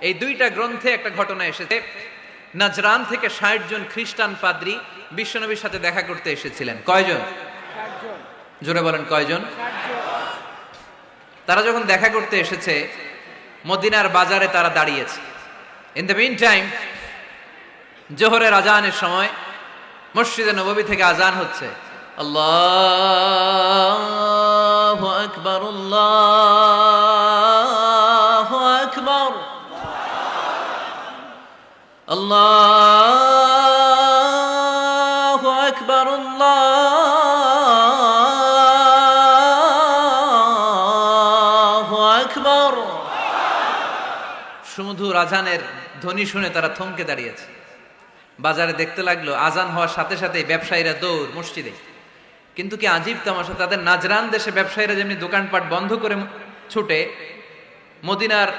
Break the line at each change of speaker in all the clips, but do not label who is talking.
এই দুইটা গ্রন্থে একটা ঘটনা এসেছে। নাজরান থেকে ষাট জন খ্রিস্টান পাদ্রী বিশ্বনবীর সাথে দেখা করতে এসেছিলেন। কয়জন? জোরে বলেন, কয়জন? তারা যখন দেখা করতে এসেছে, মদিনার বাজারে তারা দাঁড়িয়েছে। ইন দ্য মিন টাইম জোহরের আজানের সময় মসজিদে নববী থেকে আজান হচ্ছে। আল্লাহ আকবর, আল্লাহ আল্লাহ আকবর আকবর সুমধুর আজানের ধ্বনি শুনে তারা থমকে দাঁড়িয়েছে। বাজারে দেখতে লাগল, আজান হওয়ার সাথে সাথে ব্যবসায়ীরা দৌড়, মসজিদে। কিন্তু কি আজীব তামাশা, তাদের নাজরান দেশে ব্যবসায়ীরা যেমনি দোকানপাট বন্ধ করে ছুটে, মদিনার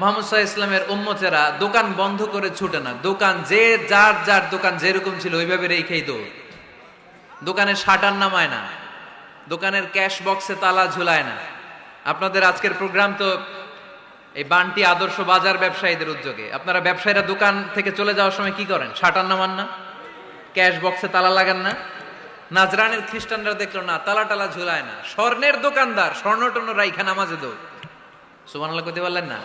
মোহাম্মদ সাহা ইসলামের উম্মতেরা দোকান বন্ধ করে ছুটে না। দোকান যে যার যার দোকান যেরকম ছিল, ওইভাবে রেখেই দৌড় দোকানের শাটার নামায় না। দোকানের ক্যাশ বক্সে তালা ঝুলায় না। আপনাদের আজকের প্রোগ্রাম তো এই বানটি আদর্শ বাজার ব্যবসায়ীদের উদ্যোগে। আপনারা ব্যবসায়ীরা দোকান থেকে চলে যাওয়ার সময় কি করেন? শাটার নামান না? ক্যাশ বক্সে তালা লাগান না? নাজরানের খ্রিস্টানরা দেখল, না, তালা টালা ঝুলায় না। স্বর্ণের দোকানদার, স্বর্ণ টর্ণ রাইখা নামাজে দৌড়। সুমান আল্লাহ করতে পারলেন না?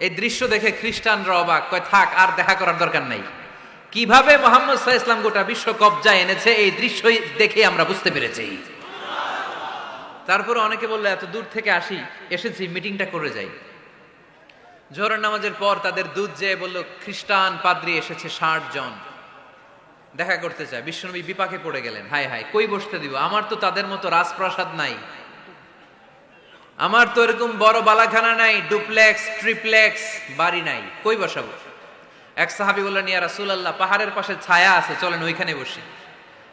এই দৃশ্য দেখে খ্রিস্টানরা অবাক, কয়, থাক, আর দেখা করার দরকার নাই। কীভাবে মোহাম্মদ সাহা ইসলাম গোটা বিশ্ব কবজা এনেছে, এই দৃশ্য দেখে আমরা বুঝতে পেরেছি। তারপরে অনেকে বলল, এত দূর থেকে আসি, এসেছি, মিটিংটা করে যাই। জোহরের নামাজের পর তাদের দুধ যেয়ে বলল, খ্রিস্টান পাদ্রী এসেছে ষাট জন। দেখা করতে চায় বিশ্বনবী বিপাকে পড়ে গেলেন হাই হাই কই বসতে দিব? আমার তো তাদের মতো রাজপ্রাসাদ নাই। আমার তো এরকম বড় বালাখানা নাই, ডুপ্লেক্স, ট্রিপ্লেক্স, বাড়ি নাই। কই বসাবো? এক সাহাবি বললেন, ইয়া রাসুল আল্লাহ পাহাড়ের পাশে ছায়া আছে, চলেন ওইখানে বসি।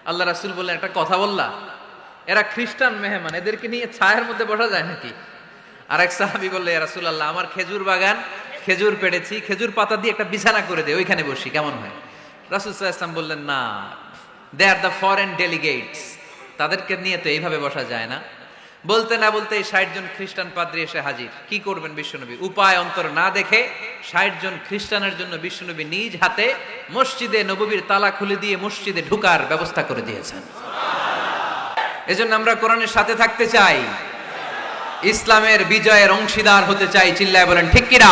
আল্লাহ রাসুল বললেন, একটা কথা বললা? এরা খ্রিস্টান মেহমান, এদেরকে নিয়ে ছায়ার মধ্যে বসা যায় নাকি? আর এক সাহাবি বললে, ইয়া রাসুল আল্লাহ আমার খেজুর বাগান, খেজুর পেড়েছি, খেজুর পাতা দিয়ে একটা বিছানা করে দে, ওইখানে বসি, কেমন হয়? রাসুল ইসলাম বললেন, না, they are the foreign delegates, তাদেরকে নিয়ে তো এইভাবে বসা যায় না। বলতে না বলতে ষাট জন খ্রিস্টান পাদ্রী এসে হাজির। কি করবেন বিশ্বনবী? উপায় অন্তর না দেখে ষাট জন খ্রিস্টানের জন্য বিশ্বনবী নিজ হাতে মসজিদে নববীর তালা খুলে দিয়ে মসজিদে ঢুকার ব্যবস্থা করে দিয়েছেন। এজন্য আমরা কোরআনের সাথে থাকতে চাই। ইসলামের বিজয়ের অংশীদার হতে চাই, চিল্লায় বলেন, ঠিক কিনা?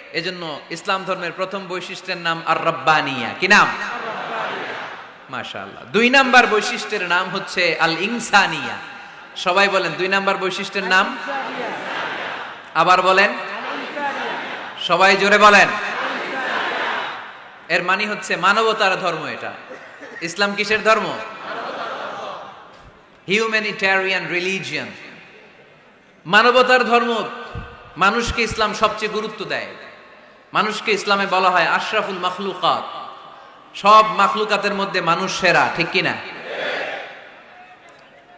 এজন্য ইসলাম ধর্মের প্রথম বৈশিষ্ট্যের নাম আর রব্বানিয়া কি নাম? মাশাআল্লাহ। দুই নাম্বার বৈশিষ্ট্যের নাম হচ্ছে আল ইনসানিয়া সবাই বলেন, দুই নাম্বার বৈশিষ্ট্যের নাম? আবার বলেন। সবাই জোরে বলেন। এর মানে হচ্ছে মানবতার ধর্ম এটা। ইসলাম কিসের ধর্ম? হিউম্যানিটারিয়ান রিলিজিয়ান মানবতার ধর্ম মানুষকে ইসলাম সবচেয়ে গুরুত্ব দেয়। মানুষকে ইসলামে বলা হয় আশরাফুল মাখলুকাত। সব মাখলুকাতের মধ্যে মানুষ সেরা, ঠিক কিনা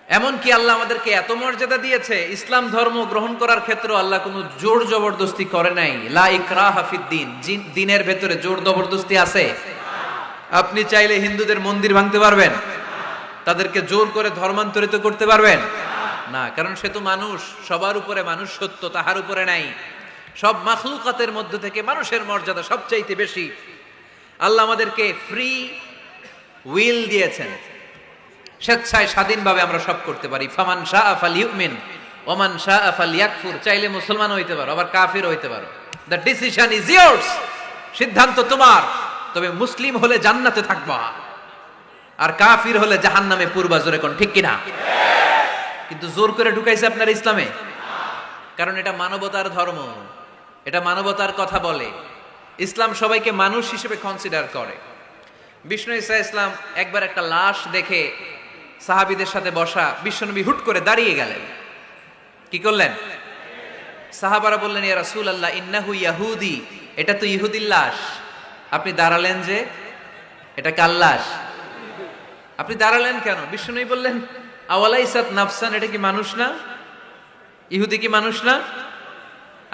এমন কি আল্লাহ আমাদেরকে এত মর্যাদা দিয়েছে, ইসলাম ধর্ম গ্রহণ করার ক্ষেত্রে আল্লাহ কোনো জোর জবরদস্তি করে নাই। লা ইকরা হাফিদ্দিন দিনের ভেতরে জোর জবরদস্তি আছে। আপনি চাইলে হিন্দুদের মন্দির ভাঙতে পারবেন, তাদেরকে জোর করে ধর্মান্তরিত করতে পারবেন। না, কারণ সে তো মানুষ, সবার উপরে মানুষ সত্য তাহার উপরে নাই। সব মাখলুকাতের মধ্য থেকে মানুষের মর্যাদা সবচাইতে বেশি। আল্লাহ আমাদেরকে ফ্রি উইল দিয়েছেন। স্বেচ্ছায় স্বাধীনভাবে আমরা সব করতে পারি। ফামান শাহ আফাল ইউমিন ওমান শাহ আফাল ইয়াকফুর চাইলে মুসলমান হইতে পারো, আবার কাফির হইতে পারো। দ্য ডিসিশন ইজ ইয়ার্স সিদ্ধান্ত তোমার। তবে মুসলিম হলে জান্নাতে থাকবা। আর কাফির হলে জাহান্নামে পূর্বা জোরে কোন, ঠিক কিনা? কিন্তু জোর করে ঢুকাইছে আপনার ইসলামে? কারণ এটা মানবতার ধর্ম। এটা মানবতার কথা বলে। ইসলাম সবাইকে মানুষ হিসেবে কনসিডার করে। বিষ্ণু ইসা ইসলাম একবার একটা লাশ দেখে সাহাবিদের সাথে বসা বিশ্বনবী হুট করে দাঁড়িয়ে গেলেন। কি করলেন? সাহাবারা বললেন, ইয়া রাসূল আল্লাহ ইন্নাহু ইয়াহুদি। এটা তো ইহুদির লাশ। আপনি দাঁড়ালেন যে, এটা কার লাশ? আপনি দাঁড়ালেন কেন? বিষ্ণুনবী বললেন, আওয়ালাইসাত নাফসান, এটা কি মানুষ না? ইহুদি কি মানুষ না?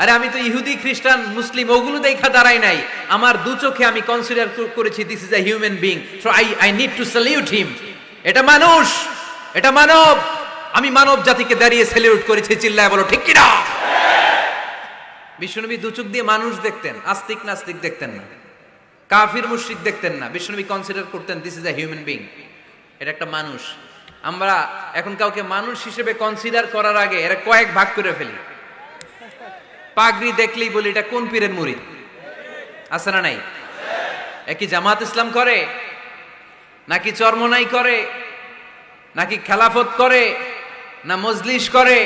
আরে আমি তো ইহুদি, খ্রিস্টান, মুসলিম, ওগুলো দেখা দাঁড়াই নাই। আমার দু চোখে আমি কনসিডার করেছি this is a human being so I I need to salute him এটা মানুষ, এটা মানব। আমি মানব জাতিকে দাঁড়িয়ে স্যালিউট করেছি, চিল্লায় বলো, ঠিক কিনা? দু চোখ দিয়ে মানুষ দেখতেন, আস্তিক নাস্তিক দেখতেন না। কাফির, মুশরিক দেখতেন না। বিশ্বনবী কনসিডার করতেন this is a human being এটা একটা মানুষ। আমরা এখন কাউকে মানুষ হিসেবে কনসিডার করার আগে এরা কয়েক ভাগ করে ফেলি। পাগড়ি দেখলেই বলি, এটা কোন পীরের মুড়ি? আছে না নাই? একই জামাত ইসলাম করে? নাকি চর্মনাই করে? নাকি খেলাফত করে? না মজলিস করে?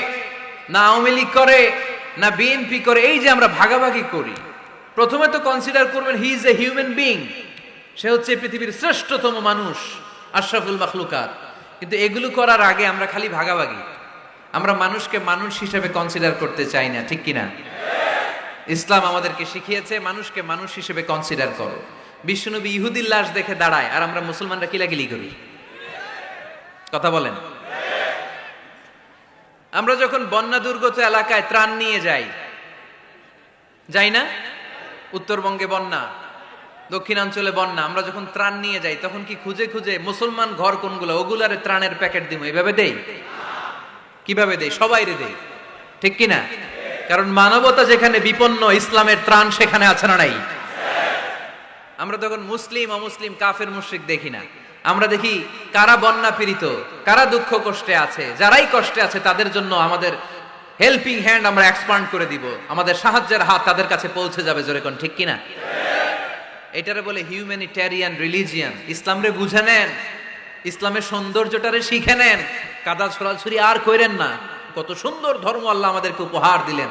না আওয়ামী লীগ করে? না বিএনপি করে? এই যে আমরা ভাগাভাগি করি। প্রথমে তো কনসিডার করবেন he is a human being সে হচ্ছে পৃথিবীর শ্রেষ্ঠতম মানুষ, আশরাফুল মাখলুকাত। কিন্তু এগুলো করার আগে আমরা খালি ভাগাভাগি। আমরা মানুষকে মানুষ হিসেবে কনসিডার করতে চাই না, ঠিক কিনা? ইসলাম আমাদেরকে শিখিয়েছে, মানুষকে মানুষ হিসেবে কনসিডার করো। বিশ্বনবী ইহুদির লাশ দেখে দাঁড়ায়, আর আমরা মুসলমানরা কিলাকিলি করি। কথা বলেন? আমরা যখন বন্যা দুর্গত এলাকায় ত্রাণ নিয়ে যাই যাই না? উত্তরবঙ্গে বন্যা, দক্ষিণাঞ্চলে বন্যা, আমরা যখন ত্রাণ নিয়ে যাই, তখন কি খুঁজে খুঁজে মুসলমান ঘর কোনগুলো? ওগুলারে ত্রাণের প্যাকেট দিব। এইভাবে দেই? কীভাবে দেই? সবাই রে দেই। ঠিক কিনা? কারণ মানবতা যেখানে বিপন্ন, ইসলামের ত্রাণ সেখানে আছে না নাই? আমরা তখন মুসলিম, অমুসলিম, কাফের, মুশরিক দেখি না। আমরা দেখি কারা বন্যা পীড়িত, কারা দুঃখ কষ্টে আছে, যারাই কষ্টে আছে তাদের জন্য আমাদের হেল্পিং হ্যান্ড আমরা এক্সপান্ড করে দিব। আমাদের সাহায্যের হাত তাদের কাছে পৌঁছে যাবে জোরে কোন, ঠিক কিনা? এটারে বলে হিউম্যানিটেরিয়ান রিলিজিয়ান ইসলামরে বুঝে নেন, ইসলামের সৌন্দর্যটারে শিখে নেন। কাদা ছড়াছড়ি আর কইরেন না। কত সুন্দর ধর্ম আল্লাহ আমাদেরকে উপহার দিলেন।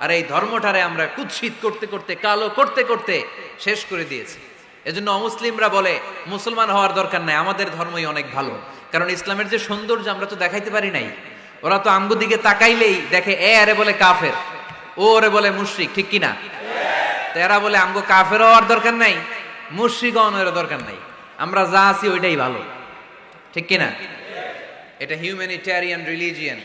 আর এই ধর্মটারে আমরা কুৎসিত করতে করতে, কালো করতে করতে শেষ করে দিয়েছি। এজন্য অমুসলিমরা বলে, মুসলমান হওয়ার দরকার নাই, আমাদের ধর্মই অনেক ভালো। কারণ ইসলামের যে সৌন্দর্য আমরা তো দেখাইতে পারি নাই। ওরা তো আঙ্গু দিকে তাকাইলেই দেখে, এ, আরে, বলে কাফের। ও ওরে বলে মুশরিক, ঠিক কিনা? তো এরা বলে আমগো কাফের হওয়ার দরকার নাই মুশরিক হওয়ার দরকার নাই। আমরা যা আছি ওইটাই ভালো। ঠিক কিনা? এটা হিউম্যানিটেরিয়ান রিলিজিয়ান